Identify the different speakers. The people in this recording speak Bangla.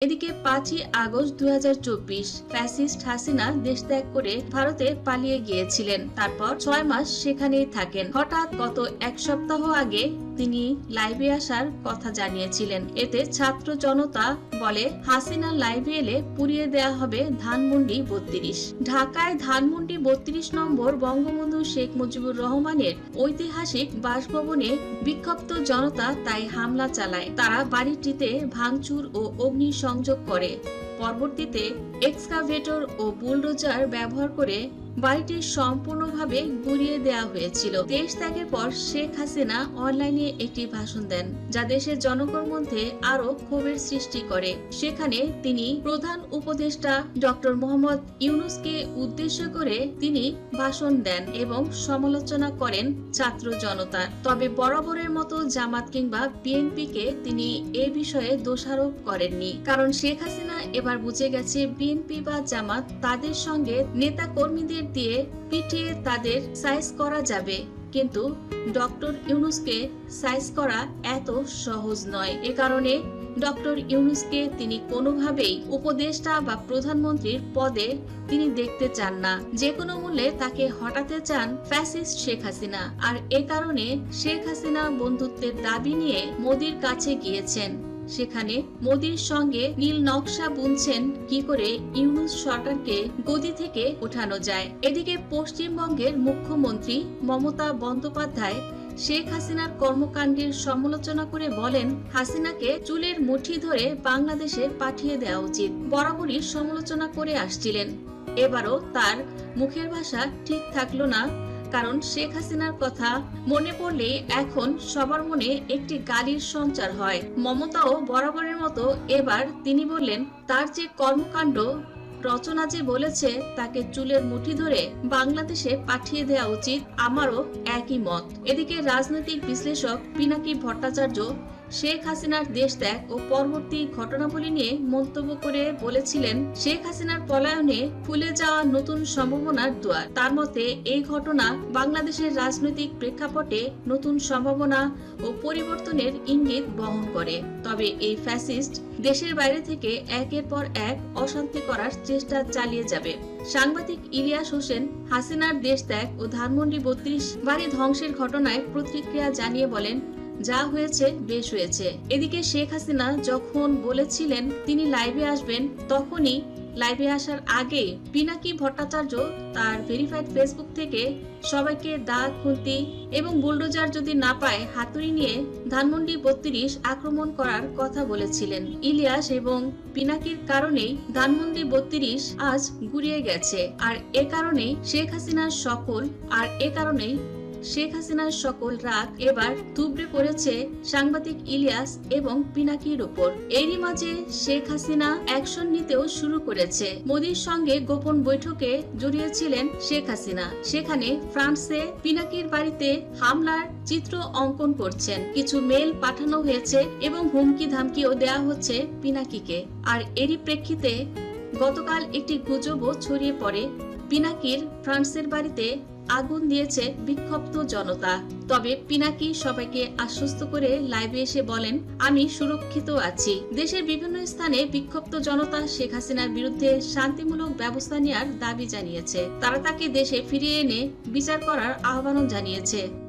Speaker 1: এদিকে পাঁচই আগস্ট দুই ফ্যাসিস্ট হাসিনা দেশ ত্যাগ করে ভারতে পালিয়ে গিয়েছিলেন। তারপর ছয় মাস সেখানেই থাকেন। হঠাৎ গত এক সপ্তাহ আগে তিনি লাইভে আসার কথা জানিয়েছিলেন। এতে ছাত্র জনতা বলে হাসিনা লাইভে এলে পুড়িয়ে দেয়া হবে ধানমন্ডি বত্রিশ। ঢাকায় ধানমন্ডি বত্রিশ নম্বর বঙ্গবন্ধু শেখ মুজিবুর রহমানের ঐতিহাসিক বাসভবনে বিক্ষুব্ধ জনতা তাই হামলা চালায়। তারা বাড়িটিতে ভাঙচুর ও অগ্নি সংযোগ করে। পরবর্তীতে এক্সকাভেটর ও বুলডোজার ব্যবহার করে বাড়িটি সম্পূর্ণভাবে গুড়িয়ে দেওয়া হয়েছিল। দেশ ত্যাগের পর শেখ হাসিনা অনলাইনে একটি ভাষণ দেন, যা দেশের জনগণ মধ্যে আরও ক্ষোভের সৃষ্টি করে। সেখানে তিনি প্রধান উপদেষ্টা ডক্টর মোহাম্মদ ইউনুসকে উদ্দেশ্য করে তিনি ভাষণ দেন এবং সমালোচনা করেন ছাত্র জনতার তবে বরাবরের মতো জামাত কিংবা বিএনপিকে তিনি এ বিষয়ে দোষারোপ করেননি। কারণ শেখ হাসিনা এবার বুঝে গেছে বিএনপি বা জামাত তাদের সঙ্গে নেতা কর্মীদের দিয়ে পিটিয়ে তাদের সাইজ করা যাবে। কিন্তু ডক্টর ইউনুসকে সাইজ করা এত সহজ নয়। এ কারণে ডক্টর ইউনুসকে তিনি কোনোভাবেই উপদেষ্টা বা প্রধানমন্ত্রীর পদে তিনি দেখতে চান না। যে কোনো মূল্যে তাকে হটাতে চান ফ্যাসিস্ট শেখ হাসিনা। আর এ কারণে শেখ হাসিনা বন্ধুত্বের দাবি নিয়ে মোদির কাছে গিয়েছেন। সেখানে মোদির সঙ্গে নীল নকশা বুনছেন কি করে ইউনুস সরকারকে গদি থেকে ওঠানো যায়। এদিকে পশ্চিমবঙ্গের মুখ্যমন্ত্রী মমতা বন্দ্যোপাধ্যায় শেখ হাসিনার কর্মকাণ্ডের সমালোচনা করে বলেন, হাসিনাকে চুলের মুঠি ধরে বাংলাদেশে পাঠিয়ে দেওয়া উচিত। বরাবরই সমালোচনা করে আসছিলেন। এবারও তার মুখের ভাষা ঠিক থাকল না। কারণ শেখ হাসিনার কথা মনে পড়লে এখন সবার মনে একটি গালির সঞ্চার হয়। মমতাও বরাবরের মতো এবার তিনি বললেন, তার যে কর্মকাণ্ড, রচনা যে বলেছে, তাকে চুলের মুঠি ধরে বাংলাদেশে পাঠিয়ে দেওয়া উচিত, আমারও একই মত। এদিকে রাজনৈতিক বিশ্লেষক পিনাকি ভট্টাচার্য শেখ হাসিনার দেশ ত্যাগ ও পরবর্তী ঘটনাবলী নিয়ে মন্তব্য করে বলেছিলেন, শেখ হাসিনার পলায়নে ফুলে যাওয়া নতুন সম্ভাবনার দুয়ার। তার মতে, এই ঘটনা বাংলাদেশের রাজনৈতিক প্রেক্ষাপটে নতুন সম্ভাবনা ও পরিবর্তনের ইঙ্গিত বহন করে। তবে এই ফ্যাসিস্ট দেশের বাইরে থেকে একের পর এক অশান্তি করার চেষ্টা চালিয়ে যাবে। সাংবাদিক ইলিয়াস হোসেন, হাসিনার দেশ ত্যাগ ও ধানমন্ডি বত্রিশ বাড়ি ধ্বংসের ঘটনায় প্রতিক্রিয়া জানিয়ে বলেন যা হয়েছে বেশ হয়েছে। এদিকে শেখ হাসিনা যখন বলেছিলেন তিনি লাইভে আসবেন, তখনই লাইভে আসার আগে পিনাকি ভট্টাচার্য তার ভেরিফাইড ফেসবুক থেকে সবাইকে দা, খুন্তি এবং বুলডোজার যদি না পায়, হাতুড়ি নিয়ে ধানমন্ডি বত্রিশ আক্রমণ করার কথা বলেছিলেন। ইলিয়াস এবং পিনাকির কারণেই ধানমন্ডি বত্রিশ আজ গুড়িয়ে গেছে। আর এ কারণেই শেখ হাসিনার সকল আর এ কারণেই শেখ হাসিনার সকল রাগ এবার তুবড়ে পড়েছে সাংবাদিক ইলিয়াস এবং পিনাকির উপর। এরই মাঝে শেখ হাসিনা অ্যাকশন নিতেও শুরু করেছে। মোদির সঙ্গে গোপন বৈঠকে জড়িয়েছিলেন শেখ হাসিনা। সেখানে ফ্রান্সে পিনাকির বাড়িতে হামলার চিত্র অঙ্কন করছেন। কিছু মেল পাঠানো হয়েছে এবং হুমকি ধামকিও দেয়া হচ্ছে পিনাকিকে। আর এরই প্রেক্ষিতে গতকাল একটি গুজবও ছড়িয়ে পড়ে। পিনাকির ফ্রান্সের বাড়িতে আগুন দিয়েছে বিক্ষুব্ধ জনতা। তবে পিনাকি সবাইকে আশ্বস্ত করে লাইভে এসে বলেন, আমি সুরক্ষিত আছি। দেশের বিভিন্ন স্থানে বিক্ষুব্ধ জনতা শেখ হাসিনার বিরুদ্ধে শান্তিমূলক ব্যবস্থা নেওয়ার দাবি জানিয়েছে। তারা তাকে দেশে ফিরিয়ে এনে বিচার করার আহ্বানও জানিয়েছে।